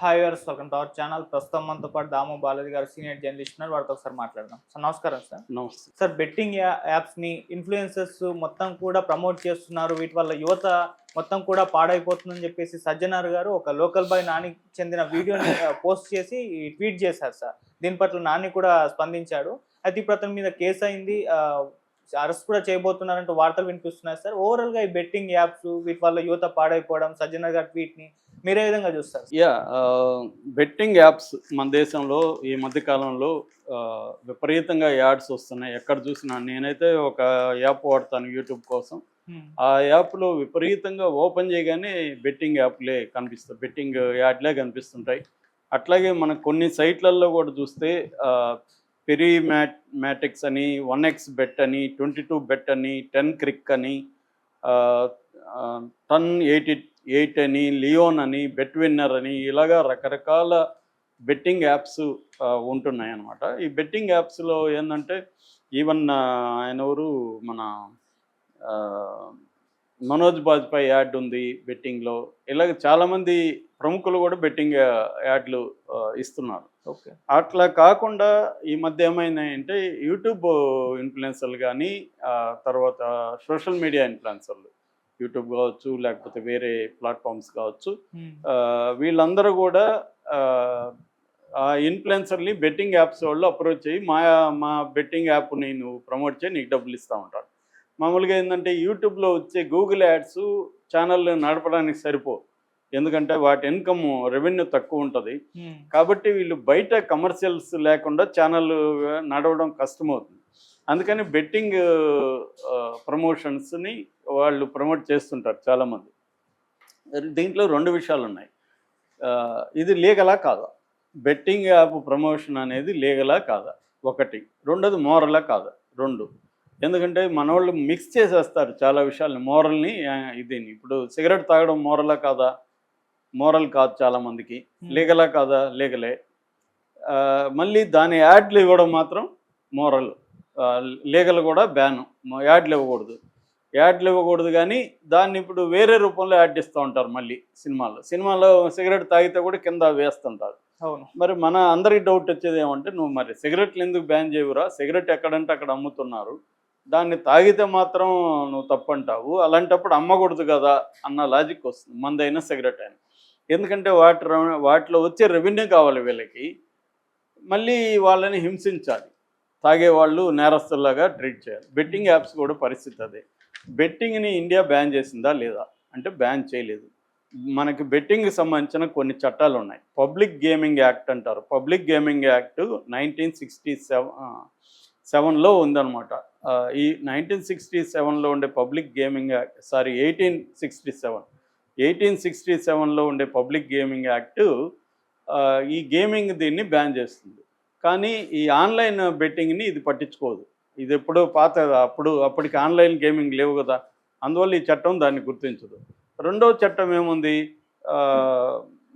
Hi గారు welcome to our channel. ప్రస్తుతం మనతో పాటు దాము బాలాజీ గారు సీనియర్ జర్నలిస్ట్ ఉన్నారు. వారితో ఒకసారి మాట్లాడదాం. సార్ నమస్కారం సార్. నమస్తే. సార్ బెట్టింగ్ యాప్స్ని ఇన్ఫ్లుయెన్సర్స్ మొత్తం కూడా ప్రమోట్ చేస్తున్నారు. వీటి వల్ల యువత మొత్తం కూడా పాడైపోతుందని చెప్పేసి సజ్జనార్ గారు ఒక లోకల్ బాయ్ నాని చెందిన వీడియోని పోస్ట్ చేసి ట్వీట్ చేశారు సార్. దీని పట్ల నాని కూడా స్పందించాడు. అయితే ఇప్పుడు అతని మీద కేసు అయింది. అరెస్ట్ కూడా చేయబోతున్నారంటూ వార్తలు వినిపిస్తున్నాయి సార్. ఓవరాల్గా ఈ బెట్టింగ్ యాప్స్ వీటి వల్ల యువత పాడైపోవడం సజ్జనార్ గారి ట్వీట్ని మీరే విధంగా చూస్తారు? యా బెట్టింగ్ యాప్స్ మన దేశంలో ఈ మధ్య కాలంలో విపరీతంగా యాడ్స్ వస్తున్నాయి. ఎక్కడ చూసినా నేనైతే ఒక యాప్ వాడతాను యూట్యూబ్ కోసం. ఆ యాప్లో విపరీతంగా ఓపెన్ చేయగానే బెట్టింగ్ యాప్లే కనిపిస్తాయి బెట్టింగ్ యాడ్లే కనిపిస్తుంటాయి. అట్లాగే మనకు కొన్ని సైట్లలో కూడా చూస్తే పెరి మ్యాట్ మ్యాటిక్స్ అని వన్ ఎక్స్ బెట్ అని ట్వంటీ టూ బెట్ అని టెన్ క్రిక్ అని టన్ ఎయిటీ ఎయిట్ అని లియోన్ అని బెట్ విన్నర్ అని ఇలాగా రకరకాల బెట్టింగ్ యాప్స్ ఉంటున్నాయి అన్నమాట ఈ బెట్టింగ్ యాప్స్లో ఏంటంటే ఈవెన్ ఆయన ఎవరు మన మనోజ్ బాజ్పాయ్ యాడ్ ఉంది బెట్టింగ్లో. ఇలాగ చాలామంది ప్రముఖులు కూడా బెట్టింగ్ యాడ్లు ఇస్తున్నారు. అట్లా కాకుండా ఈ మధ్య ఏమైనాయంటే యూట్యూబ్ ఇన్ఫ్లుయెన్సర్లు కానీ తర్వాత సోషల్ మీడియా ఇన్ఫ్లుయెన్సర్లు యూట్యూబ్ కావచ్చు లేకపోతే వేరే ప్లాట్ఫామ్స్ కావచ్చు వీళ్ళందరూ కూడా ఆ, ఇన్ఫ్లుయెన్సర్ని బెట్టింగ్ యాప్స్ వాళ్ళు అప్రోచ్ అయ్యి మా మా బెట్టింగ్ యాప్ నేను ప్రమోట్ చేయి నీకు డబ్బులు ఇస్తూ ఉంటారు మామూలుగా ఏంటంటే యూట్యూబ్లో వచ్చే గూగుల్ యాడ్స్ ఛానల్ నడపడానికి సరిపో ఎందుకంటే వాటి ఇన్కమ్ రెవెన్యూ తక్కువ ఉంటుంది. కాబట్టి వీళ్ళు బయట కమర్షియల్స్ లేకుండా ఛానల్ నడవడం కష్టమవుతుంది. అందుకని బెట్టింగ్ ప్రమోషన్స్ని వాళ్ళు ప్రమోట్ చేస్తుంటారు చాలామంది. దీంట్లో రెండు విషయాలు ఉన్నాయి ఇది లీగలా కాదా? బెట్టింగ్ యాప్ ప్రమోషన్ అనేది లీగలా కాదా? ఒకటి. రెండోది మోరలా కాదా? రెండు. ఎందుకంటే మన వాళ్ళు మిక్స్ చేసేస్తారు చాలా విషయాల్ని మోరల్ని ఇదిని. ఇప్పుడు సిగరెట్ తాగడం మోరలా కాదా? మోరల్ కాదు చాలామందికి లీగలా కాదా? లీగలే. మళ్ళీ దాని యాడ్లు ఇవ్వడం మాత్రం మోరల్. లీగల్ కూడా బ్యాన్. యాడ్లు ఇవ్వకూడదు. యాడ్లు ఇవ్వకూడదు కానీ దాన్ని ఇప్పుడు వేరే రూపంలో యాడ్ ఇస్తూ ఉంటారు మళ్ళీ సినిమాలో సినిమాలో సిగరెట్ తాగితే కూడా కింద వేస్తుంటారు. అవును. మరి మన అందరికి డౌట్ వచ్చేది ఏమంటే నువ్వు మరి సిగరెట్లు ఎందుకు బ్యాన్ చేయవురా? సిగరెట్ ఎక్కడంటే అక్కడ అమ్ముతున్నారు. దాన్ని తాగితే మాత్రం నువ్వు తప్పంటావు. అలాంటప్పుడు అమ్మకూడదు కదా? అన్న లాజిక్ వస్తుంది. మందైనా సిగరెట్ అయినా. ఎందుకంటే వాటి వాటిలో వచ్చే రెవెన్యూ కావాలి వీళ్ళకి. మళ్ళీ వాళ్ళని హింసించాలి. తాగేవాళ్ళు నేరస్తుల్లాగా ట్రీట్ చేయాలి. బెట్టింగ్ యాప్స్ కూడా పరిస్థితి అదే. బెట్టింగ్ని ఇండియా బ్యాన్ చేసిందా లేదా? అంటే బ్యాన్ చేయలేదు. మనకి బెట్టింగ్కి సంబంధించిన కొన్ని చట్టాలు ఉన్నాయి పబ్లిక్ గేమింగ్ యాక్ట్ అంటారు. Public gaming act nineteen sixty seven సెవెన్లో ఉందన్నమాట. ఈ నైన్టీన్ సిక్స్టీ సెవెన్లో ఉండే public gaming act sorry eighteen sixty seven eighteen sixty సెవెన్లో ఉండే పబ్లిక్ గేమింగ్ యాక్ట్ ఈ గేమింగ్ దీన్ని బ్యాన్ చేస్తుంది. కానీ ఈ ఆన్లైన్ బెట్టింగ్ని ఇది పట్టించుకోదు. ఇది ఎప్పుడో పాత అప్పుడు అప్పటికి ఆన్లైన్ గేమింగ్ లేవు కదా. అందువల్ల ఈ చట్టం దాన్ని గుర్తించదు. రెండవ చట్టం ఏముంది?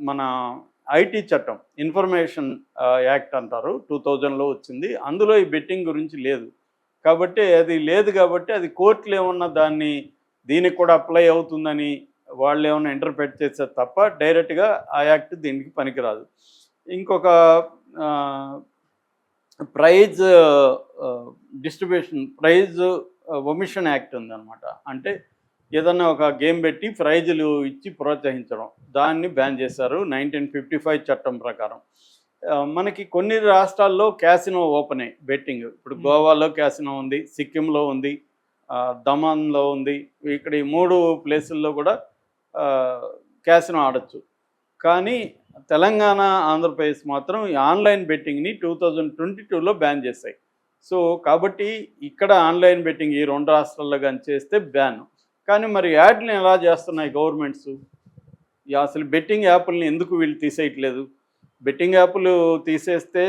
మన ఐటీ చట్టం ఇన్ఫర్మేషన్ యాక్ట్ అంటారు. టూ థౌజండ్లో వచ్చింది. అందులో ఈ బెట్టింగ్ గురించి లేదు. కాబట్టి అది లేదు కాబట్టి అది కోర్టులు ఏమన్నా దాన్ని దీనికి కూడా అప్లై అవుతుందని వాళ్ళు ఏమైనా ఇంటర్ప్రెట్ చేస్తే తప్ప డైరెక్ట్గా ఆ యాక్ట్ దీనికి పనికిరాదు. ఇంకొక prize distribution prize omission act ఉందన్నమాట. అంటే ఏదన్నా ఒక గేమ్ పెట్టి ప్రైజులు ఇచ్చి ప్రోత్సహించడం. దాన్ని బ్యాన్ చేశారు నైన్టీన్ ఫిఫ్టీ ఫైవ్ చట్టం ప్రకారం. మనకి కొన్ని రాష్ట్రాల్లో క్యాసినో ఓపెన్ అయ్యి బెట్టింగ్ ఇప్పుడు Hmm. గోవాలో క్యాసినో ఉంది సిక్కింలో ఉంది దమన్లో ఉంది. ఇక్కడ ఈ మూడు ప్లేసుల్లో కూడా క్యాసినో ఆడచ్చు. కానీ తెలంగాణ ఆంధ్రప్రదేశ్ మాత్రం ఈ ఆన్లైన్ బెట్టింగ్ని టూ థౌజండ్ ట్వంటీ టూలో బ్యాన్ చేశాయి. సో కాబట్టి ఇక్కడ ఆన్లైన్ బెట్టింగ్ ఈ రెండు రాష్ట్రాల్లో కానీ చేస్తే బ్యాన్. కానీ మరి యాడ్లు ఎలా చేస్తున్నాయి గవర్నమెంట్స్? అసలు బెట్టింగ్ యాప్లని ఎందుకు వీళ్ళు తీసేయట్లేదు? బెట్టింగ్ యాప్లు తీసేస్తే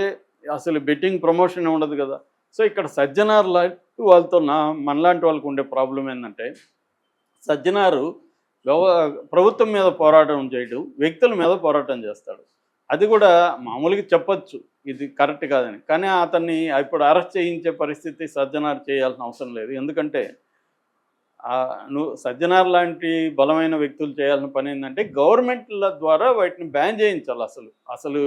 అసలు బెట్టింగ్ ప్రమోషన్ ఉండదు కదా. సో ఇక్కడ సజ్జనార్ లాంటి వాళ్ళతో నా మనలాంటి వాళ్ళకు ఉండే ప్రాబ్లం ఏంటంటే సజ్జనారు వ్యవ ప్రభుత్వం మీద పోరాటం చేయడు వ్యక్తుల మీద పోరాటం చేస్తాడు. అది కూడా మామూలుగా చెప్పచ్చు ఇది కరెక్ట్ కాదని. కానీ అతన్ని ఇప్పుడు అరెస్ట్ చేయించే పరిస్థితి సజ్జనార్ చేయాల్సిన అవసరం లేదు. ఎందుకంటే నువ్వు సజ్జనార్ లాంటి బలమైన వ్యక్తులు చేయాల్సిన పని ఏంటంటే గవర్నమెంట్ల ద్వారా వాటిని బ్యాన్ చేయించాలి అసలు. అసలు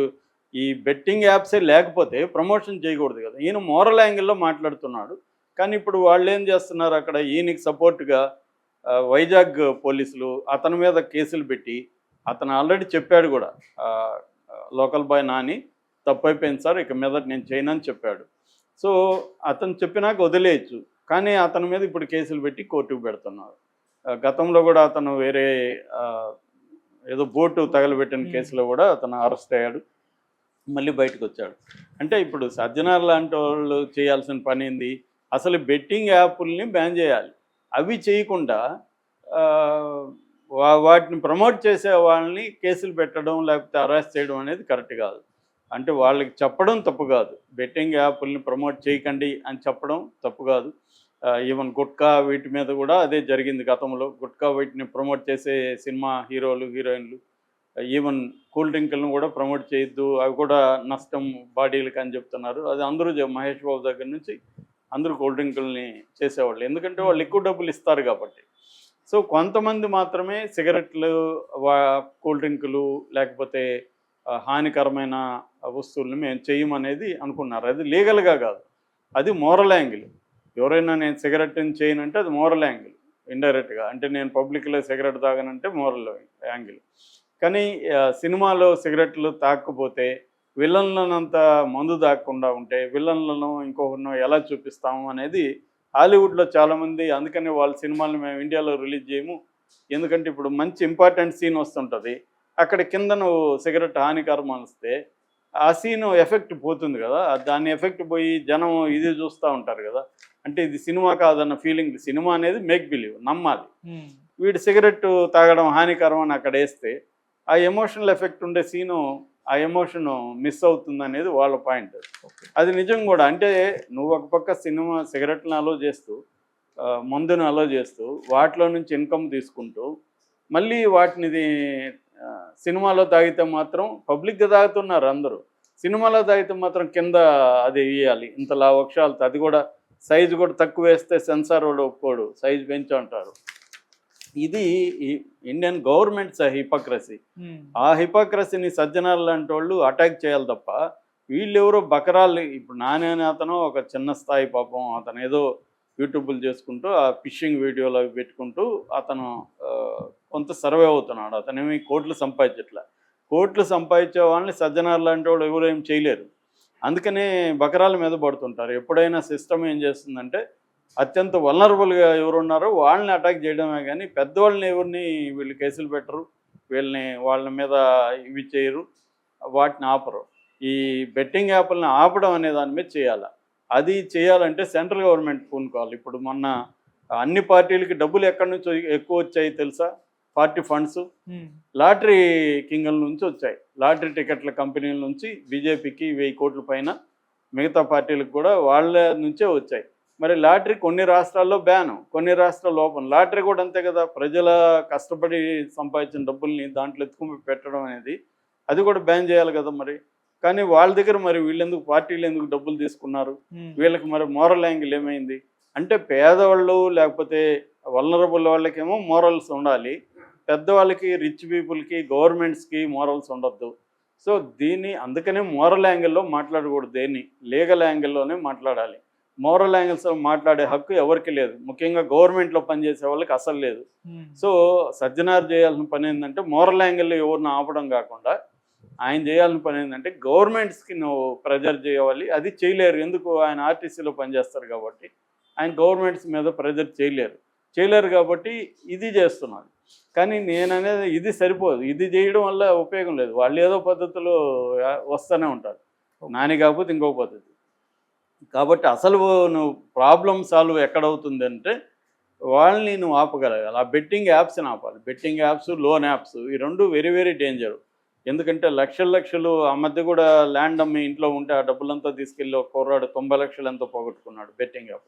ఈ బెట్టింగ్ యాప్సే లేకపోతే ప్రమోషన్ చేయకూడదు కదా. ఈయన మోరల్ యాంగిల్లో మాట్లాడుతున్నాడు. కానీ ఇప్పుడు వాళ్ళు ఏం చేస్తున్నారు అక్కడ? ఈయనకి సపోర్ట్గా వైజాగ్ పోలీసులు అతని మీద కేసులు పెట్టి అతను ఆల్రెడీ చెప్పాడు కూడా. లోకల్ బాయ్ నాని తప్పైపోయింది సార్ ఇక మీద నేను చేయనని చెప్పాడు. సో అతను చెప్పినాక వదిలేయచ్చు. కానీ అతని మీద ఇప్పుడు కేసులు పెట్టి కోర్టుకు పెడుతున్నారు. గతంలో కూడా అతను వేరే ఏదో బోటు తగలబెట్టిన. కేసులో కూడా అతను అరెస్ట్ అయ్యాడు. మళ్ళీ బయటకు వచ్చాడు. అంటే ఇప్పుడు సజ్జనార్ లాంటి వాళ్ళు చేయాల్సిన పని ఏంది? అసలు బెట్టింగ్ యాప్ల్ని బ్యాన్ చేయాలి. అవి చేయకుండా వా- వాటిని ప్రమోట్ చేసే వాళ్ళని కేసులు పెట్టడం లేకపోతే అరెస్ట్ చేయడం అనేది కరెక్ట్ కాదు. అంటే వాళ్ళకి చెప్పడం తప్పు కాదు. బెట్టింగ్ యాప్ల్ని ప్రమోట్ చేయకండి అని చెప్పడం తప్పు కాదు. ఈవెన్ గుట్కా వీటి మీద కూడా అదే జరిగింది గతంలో. గుట్కా వీటిని ప్రమోట్ చేసే సినిమా హీరోలు హీరోయిన్లు ఈవెన్ కూల్ డ్రింకులను కూడా ప్రమోట్ చేయొద్దు అవి కూడా నష్టం బాడీలకి అని చెప్తున్నారు. అది అందరూ మహేష్ బాబు దగ్గర నుంచి అందరూ కూల్ డ్రింకుల్ని చేసేవాళ్ళు. ఎందుకంటే వాళ్ళు ఎక్కువ డబ్బులు ఇస్తారు కాబట్టి. సో కొంతమంది మాత్రమే సిగరెట్లు వా కూల్ డ్రింకులు లేకపోతే హానికరమైన వస్తువులను మేము చేయమనేది అనుకున్నారు. అది లీగల్గా కాదు. అది మోరల్ యాంగిల్. ఎవరైనా నేను సిగరెట్ చేయనంటే అది మోరల్ యాంగిల్. ఇండైరెక్ట్గా. అంటే నేను పబ్లిక్లో సిగరెట్ తాగనంటే మోరల్ యాంగిల్. కానీ సినిమాలో సిగరెట్లు తాకపోతే విలన్లనంత మందు తాగకుండా ఉంటే విలన్లను ఇంకొకరినో ఎలా చూపిస్తాము అనేది హాలీవుడ్లో చాలామంది అందుకని వాళ్ళ సినిమాలను మేము ఇండియాలో రిలీజ్ చేయము. ఎందుకంటే ఇప్పుడు మంచి ఇంపార్టెంట్ సీన్ వస్తుంటుంది. అక్కడ కింద నువ్వు సిగరెట్ హానికరం అనిస్తే ఆ సీన్ ఎఫెక్ట్ పోతుంది కదా. దాని ఎఫెక్ట్ పోయి జనం ఇది చూస్తూ ఉంటారు కదా. అంటే ఇది సినిమా కాదన్న ఫీలింగ్ సినిమా అనేది మేక్ బిలీవ్ నమ్మాలి. వీడు సిగరెట్ తాగడం హానికరం అని అక్కడ వేస్తే ఆ ఎమోషనల్ ఎఫెక్ట్ ఉండే సీను ఆ ఎమోషన్ మిస్ అవుతుంది అనేది వాళ్ళ పాయింట్. అది నిజం కూడా. అంటే నువ్వు ఒక పక్క సినిమా సిగరెట్లను అలో చేస్తూ మందును అలో చేస్తూ వాటిలో నుంచి ఇన్కమ్ తీసుకుంటూ మళ్ళీ వాటినిది సినిమాలో తాగితే మాత్రం పబ్లిక్గా తాగుతున్నారు అందరూ. సినిమాలో తాగితే మాత్రం కింద అది వేయాలి. ఇంతలా వక్షాలతో అది కూడా సైజు కూడా తక్కువ వేస్తే సెన్సార్ వాడు ఒప్పుకోడు. సైజు పెంచు అంటారు. ఇది ఇండియన్ గవర్నమెంట్స్ హిపోక్రసీ. ఆ హిపోక్రసీని సజ్జనాలు లాంటి వాళ్ళు అటాక్ చేయాలి తప్ప వీళ్ళెవరో బకరాలు ఇప్పుడు నాని అతను ఒక చిన్న స్థాయి పాపం అతను ఏదో యూట్యూబ్లు చేసుకుంటూ ఆ ఫిషింగ్ వీడియోలు అవి పెట్టుకుంటూ అతను కొంత సర్వే అవుతున్నాడు. అతనేమి కోట్లు సంపాదించట్లే. కోట్లు సంపాదించే వాళ్ళని సజ్జనాలు లాంటి వాళ్ళు ఎవరు ఏం చేయలేరు. అందుకనే బకరాల మీద పడుతుంటారు. ఎప్పుడైనా సిస్టమ్ ఏం చేస్తుందంటే అత్యంత వలనరబుల్గా ఎవరు ఉన్నారో వాళ్ళని అటాక్ చేయడమే కానీ పెద్దవాళ్ళని ఎవరిని వీళ్ళు కేసులు పెట్టరు వీళ్ళని వాళ్ళ మీద ఇవి చేయరు వాటిని ఆపరు. ఈ బెట్టింగ్ యాప్లను ఆపడం అనే దాని మీద చేయాలి? అది చేయాలంటే సెంట్రల్ గవర్నమెంట్ పూనుకోవాలి ఇప్పుడు మొన్న అన్ని పార్టీలకి డబ్బులు ఎక్కడి నుంచి ఎక్కువ వచ్చాయి తెలుసా? Party funds. లాటరీ కింగుల నుంచి వచ్చాయి. లాటరీ టికెట్ల కంపెనీల నుంచి బీజేపీకి వెయ్యి కోట్ల పైన మిగతా పార్టీలకు కూడా వాళ్ళ నుంచే వచ్చాయి. మరి లాటరీ కొన్ని రాష్ట్రాల్లో బ్యాన్ కొన్ని రాష్ట్రాల్లో ఓపెన్ లాటరీ కూడా అంతే కదా ప్రజల కష్టపడి సంపాదించిన డబ్బుల్ని దాంట్లో ఎత్తుకుని పెట్టడం అనేది అది కూడా బ్యాన్ చేయాలి కదా మరి. కానీ వాళ్ళ దగ్గర మరి వీళ్ళెందుకు పార్టీలు ఎందుకు డబ్బులు తీసుకున్నారు? ఉమ్, వీళ్ళకి మరి మోరల్ యాంగిల్ ఏమైంది? అంటే పేదవాళ్ళు లేకపోతే వలనరబుల్ వాళ్ళకేమో మోరల్స్ ఉండాలి. పెద్దవాళ్ళకి రిచ్ పీపుల్కి గవర్నమెంట్స్కి మోరల్స్ ఉండొద్దు. సో దీన్ని అందుకనే మోరల్ యాంగిల్లో మాట్లాడకూడదు దేన్ని లీగల్ యాంగిల్లోనే మాట్లాడాలి. మోరల్ యాంగిల్స్ మాట్లాడే హక్కు ఎవరికి లేదు. ముఖ్యంగా గవర్నమెంట్లో పనిచేసే వాళ్ళకి అసలు లేదు. ఉమ్, సో సజ్జనార్ చేయాల్సిన పని ఏంటంటే మోరల్ యాంగిల్లో ఎవరిని ఆపడం కాకుండా ఆయన చేయాల్సిన పని ఏంటంటే గవర్నమెంట్స్కి నువ్వు ప్రెజర్ చేయాలి. అది చేయలేరు. ఎందుకు? ఆయన ఆర్టీసీలో పనిచేస్తారు కాబట్టి ఆయన గవర్నమెంట్స్ మీద ప్రెజర్ చేయలేరు. చేయలేరు కాబట్టి ఇది చేస్తున్నారు. కానీ నేను అనేది ఇది సరిపోదు. ఇది చేయడం వల్ల ఉపయోగం లేదు. వాళ్ళు ఏదో పద్ధతిలో వస్తూనే ఉంటారు. నాని కాకపోతే ఇంకో పద్ధతి. కాబట్టి అసలు నువ్వు ప్రాబ్లం సాల్వ్ ఎక్కడవుతుందంటే వాళ్ళని నువ్వు ఆపగలగాలి. ఆ బెట్టింగ్ యాప్స్ని ఆపాలి. బెట్టింగ్ యాప్స్ లోన్ యాప్స్ ఈ రెండు వెరీ వెరీ డేంజర్ ఎందుకంటే లక్షల లక్షలు ఆ మధ్య కూడా ల్యాండ్ అమ్మి ఇంట్లో ఉంటే ఆ డబ్బులంతా తీసుకెళ్ళి ఒక కుర్రాడు తొంభై లక్షలు ఎంతో పోగొట్టుకున్నాడు బెట్టింగ్ యాప్